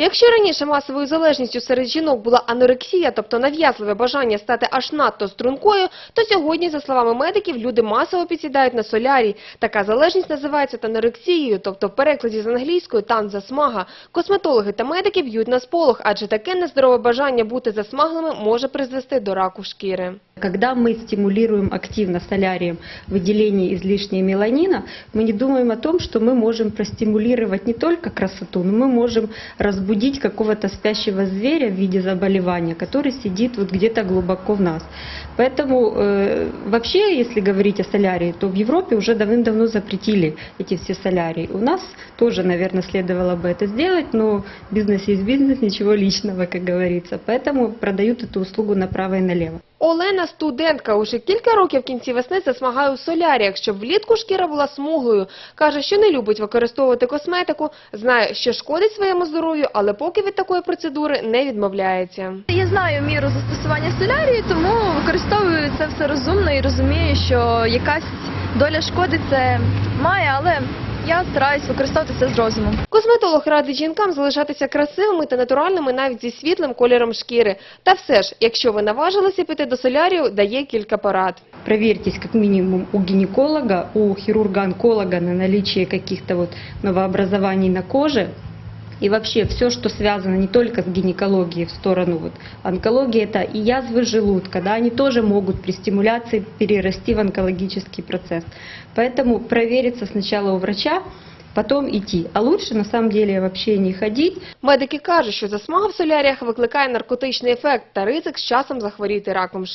Якщо раніше масовою залежністю серед жінок була анорексія, тобто нав'язливе бажання стати аж надто стрункою, то сьогодні, за словами медиків, люди масово підсідають на солярій. Така залежність називається танорексією, тобто в перекладі з англійської тан засмага. Косметологи та медики б'ють на сполох, адже таке нездорове бажання бути засмаглими може призвести до раку шкіри. Когда мы стимулируем активно солярием выделение излишней меланина, мы не думаем о том, что мы можем простимулировать не только красоту, но мы можем разбудить какого-то спящего зверя в виде заболевания, который сидит вот где-то глубоко в нас. Поэтому э, вообще, если говорить о солярии, то в Европе уже давным-давно запретили эти все солярии. У нас тоже, наверное, следовало бы это сделать, но бизнес есть бизнес, ничего личного, как говорится. Поэтому продают эту услугу направо и налево. Олена, студентка, уже кілька років в кінці весни засмагає у соляріях, щоб влітку шкіра була смуглою. Каже, що не любить використовувати косметику, знає, що шкодить своєму здоров'ю, але поки від такої процедури не відмовляється. Я знаю міру застосування солярії, тому використовую це все розумно і розумію, що якась доля шкоди це має, але я стараюсь використовувати це з розумом. Косметолог радить жінкам залишатися красивими та натуральними навіть зі світлим кольором шкіри. Та все ж, якщо ви наважилися піти до солярію, дає кілька порад. проверьтесь как минимум у гинеколога, у хирурга-онколога на наличие каких-то вот новообразований на коже. И вообще все, что связано не только с гинекологией в сторону вот онкологии, это и язвы желудка, да, они тоже могут при стимуляции перерасти в онкологический процесс. Поэтому провериться сначала у врача, потом идти. А лучше на самом деле вообще не ходить, Медики кажуть, що засмага в соляріях викликає наркотичний ефект та ризик з часом захворіти раком